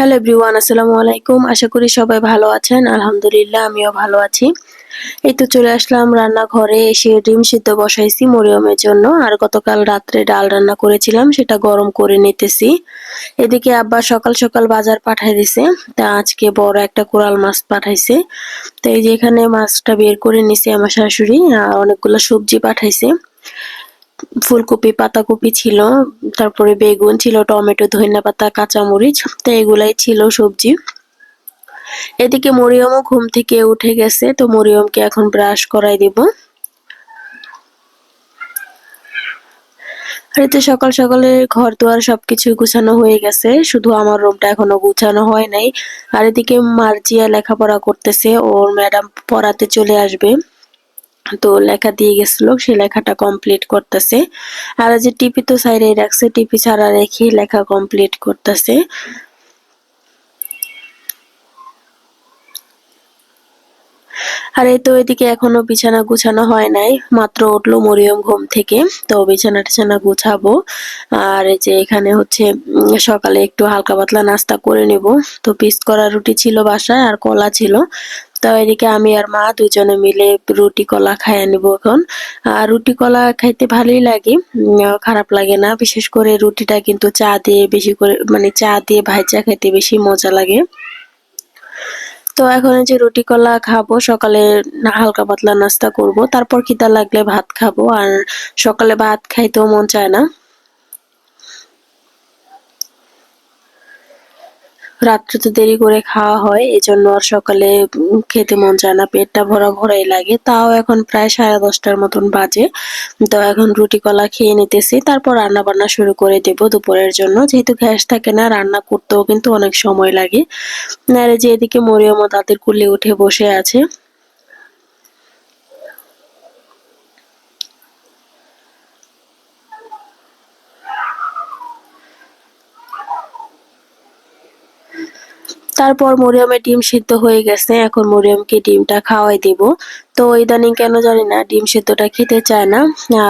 Hello everyone, আসসালামু আলাইকুম। আশা করি সবাই ভালো আছেন। আলহামদুলিল্লাহ, আমিও ভালো আছি। এই তো চলে আসলাম রান্নাঘরে, এসে ডিম সিদ্ধ বসাইছি মরিয়মের জন্য। আর গতকাল রাত্রে ডাল রান্না করেছিলাম, সেটা গরম করে নিতেছি। এদিকে আব্বা সকাল সকাল বাজার পাঠাই দিছে। তা আজকে বড় একটা কোরাল মাছ পাঠাইছে। তো এই যে এখানে মাছটা বের করে নিছে আমার শাশুড়ি, আর অনেকগুলো সবজি পাঠাইছে। ফুলকপি, পাতাকপি ছিল, তারপরে বেগুন ছিল, টমেটো, ধনিয়া পাতা, কাঁচামরিচ, তো এগুলাই ছিল সবজি। এদিকে মরিয়মও ঘুম থেকে উঠে গেছে, তো মরিয়মকে এখন ব্রাশ করাই দিব। আর এতে সকাল সকালে ঘর দুয়ার সবকিছু গুছানো হয়ে গেছে, শুধু আমার রুমটা এখনও গুছানো হয় নাই। আর এদিকে মার্জিয়া লেখাপড়া করতেছে, ওর ম্যাডাম পড়াতে চলে আসবে। তো লেখা দিয়ে গেছিল সেই লেখাটা কমপ্লিট করতেছে। আর যে টিপি তো সাইডে রাখছে, টিপি ছাড়া রেখে লেখা কমপ্লিট করতেছে। আর এই তো এদিকে এখনও বিছানা গুছানো হয় নাই, মাত্র উঠল মরিয়ম ঘুম থেকে। তো বিছানা টিছানা গুছাবো। আর এই যে এখানে হচ্ছে সকালে একটু হালকা পাতলা নাস্তা করে নেব। তো পিস করা রুটি ছিল বাসায় আর কলা ছিল। তো এদিকে আমি আর মা দুজনে মিলে রুটি কলা খাইয়ে নেব এখন। আর রুটি কলা খাইতে ভালোই লাগে খারাপ লাগে না। বিশেষ করে রুটিটা কিন্তু চা দিয়ে বেশি করে মানে চা দিয়ে ভাইচা খাইতে বেশি মজা লাগে। তো এখন যে রুটি কলা খাব, সকালে হালকা পাতলা নাস্তা করব। তারপর খিদা লাগলে ভাত খাব। আর সকালে ভাত খাইতেও মন চায় না। রাত্রে তো দেরি করে খাওয়া হয় এই জন্য আর সকালে খেতে মন চায় না, পেটটা ভরা ভরাই লাগে। তাও এখন প্রায় সাড়ে দশটার মতন বাজে। তো এখন রুটি কলা খেয়ে নিতেছি, তারপর রান্না বান্না শুরু করে দেব দুপুরের জন্য। যেহেতু গ্যাস থাকে না, রান্না করতেও কিন্তু অনেক সময় লাগে। আর যে এদিকে মরিয়মও তাদের কুলে উঠে বসে আছে। তারপর মরিয়মের ডিম সিদ্ধ হয়ে গেছে। এখন মরিয়মকে ডিমটা খাওয়াই দিব। তো ইদানিং কেন জানি না, ডিম সিদ্ধটা খেতে চায় না।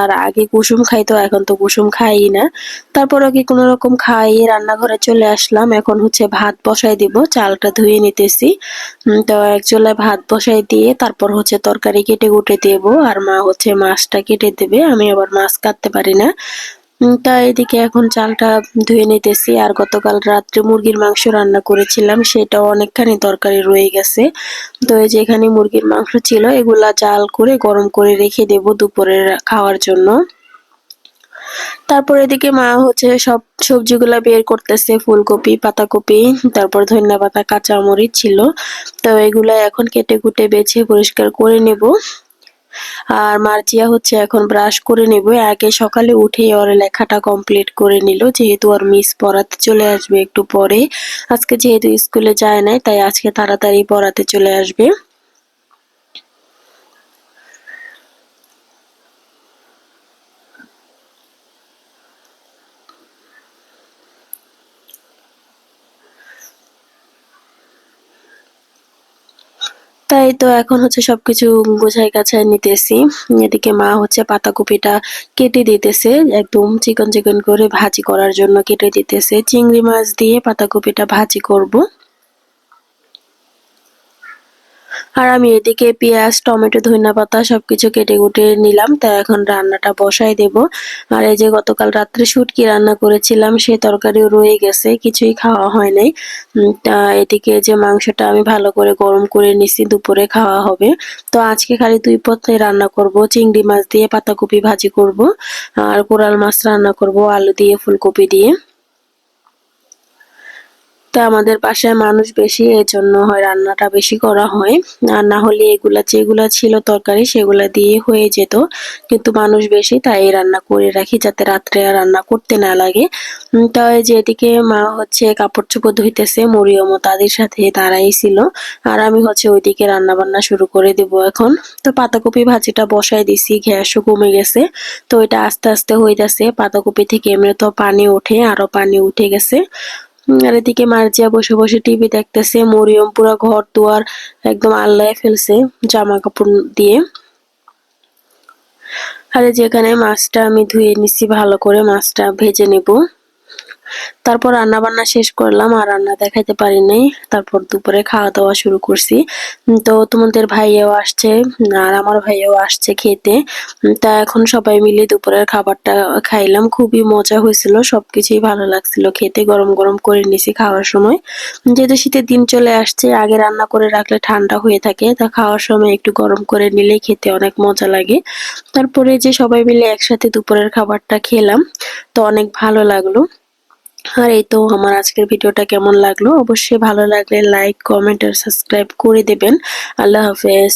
আর আগে কুসুম খাইতো, এখন তো কুসুম খাই না। তারপর ওকে কোনো রকম খাইয়ে রান্নাঘরে চলে আসলাম। এখন হচ্ছে ভাত বসাই দিব, চালটা ধুয়ে নিতেছি। তো এক চুলায় ভাত বসাই দিয়ে তারপর হচ্ছে তরকারি কেটে কুটে দেবো। আর মা হচ্ছে মাছটা কেটে দেবে। আমি আবার মাছ কাটতে পারি না। তা এদিকে এখন চালটা ধুয়ে নিতেছি। আর গতকাল রাত্রে মুরগির মাংস রান্না করেছিলাম সেটা অনেকখানি তরকারি রয়ে গেছে। তো এই যে এখানে মুরগির মাংস ছিল, এগুলা জাল করে গরম করে রেখে দেব দুপুরের খাওয়ার জন্য। তারপর এদিকে মা হচ্ছে সব সবজিগুলা বের করতেছে, ফুলকপি, পাতাকপি, তারপর ধনিয়া পাতা, কাঁচামরিচ ছিল। তো এগুলা এখন কেটে কুটে বেছে পরিষ্কার করে নেব। আর মার্জিয়া হচ্ছে এখন ব্রাশ করে নেব। আগে সকালে উঠে ওর লেখাটা কমপ্লিট করে নিল। যেহেতু ওর মিস পড়াতে চলে আসবে একটু পরে। আজকে যেহেতু স্কুলে যায় নাই, তাই আজকে তাড়াতাড়ি পড়াতে চলে আসবে। তাই তো এখন হচ্ছে সবকিছু গোছাই গাছাই নিতেছি। এদিকে মা হচ্ছে পাতাকপিটা কেটে দিতেছে, একদম চিকন চিকন করে ভাজি করার জন্য কেটে দিতেছে। চিংড়ি মাছ দিয়ে পাতাকপিটা ভাজি করব। আর আমি এদিকে পেঁয়াজ, টমেটো ধনিয়া পাতা সবকিছু কেটে কুটে নিলাম। তা এখন রান্নাটা বসাই দেব। আর এই যে গতকাল রাত্রে শুটকি রান্না করেছিলাম, সে তরকারিও রয়ে গেছে, কিছুই খাওয়া হয় নাই। তা এদিকে যে মাংসটা আমি ভালো করে গরম করে নিছি, দুপুরে খাওয়া হবে। তো আজকে খালি দুই পথে রান্না করব। চিংড়ি মাছ দিয়ে পাতাকপি ভাজি করব। আর কোরাল মাছ রান্না করব, আলু দিয়ে, ফুলকপি দিয়ে। তো আমাদের বাসায় মানুষ বেশি এই জন্য হয় রান্নাটা বেশি করা হয়। আর না হলে এগুলা যেগুলা ছিল তরকারি সেগুলা দিয়ে হয়ে যেত। কিন্তু মানুষ বেশি, তাই রান্না করে রাখি যাতে রাত্রে রান্না করতে না লাগে। তো যে এদিকে মা হচ্ছে কাপড় চোপড় ধুইতেছে মরিয়মও তাদের সাথে, তারাই ছিল। আর আমি হচ্ছে ওইদিকে রান্না বান্না শুরু করে দিব এখন। তো পাতাকপি ভাজিটা বসাই দিছি, গ্যাসও কমে গেছে। তো এটা আস্তে আস্তে হইতেছে, পাতাকপি থেকে এমনি তো পানি ওঠে, আরও পানি উঠে গেছে। আর এদিকে মার্জিয়া বসে বসে টিভি দেখতেছে, মরিয়ম পুরো ঘর দুয়ার একদম আল্লায় ফেলছে জামা কাপড় দিয়ে। আরে যেখানে মাছটা আমি ধুয়ে নিছি, ভালো করে মাছটা ভেজে নেব। তারপর রান্না বান্না শেষ করলাম আর রান্না দেখাইতে পারি নাই। তারপর দুপুরে খাওয়া দাওয়া শুরু করছি। তো তোমাদের ভাইয়াও আসছে আর আমার ভাইয়াও আসছে খেতে। তা এখন সবাই মিলে দুপুরের খাবারটা খাইলাম। খুবই মজা হয়েছিল, সবকিছুই ভালো লাগছিল। খেতে গরম গরম করে নিছি খাওয়ার সময়। যেহেতু শীতের দিন চলে আসছে, আগে রান্না করে রাখলে ঠান্ডা হয়ে থাকে। তা খাওয়ার সময় একটু গরম করে নিলে খেতে অনেক মজা লাগে। তারপরে যে সবাই মিলে একসাথে দুপুরের খাবারটা খেলাম, তো অনেক ভালো লাগল। আর এই তো আমার আজকের ভিডিওটা কেমন লাগল? অবশ্যই ভালো লাগলে লাইক কমেন্ট আর সাবস্ক্রাইব করে দেবেন। আল্লাহ হাফেজ।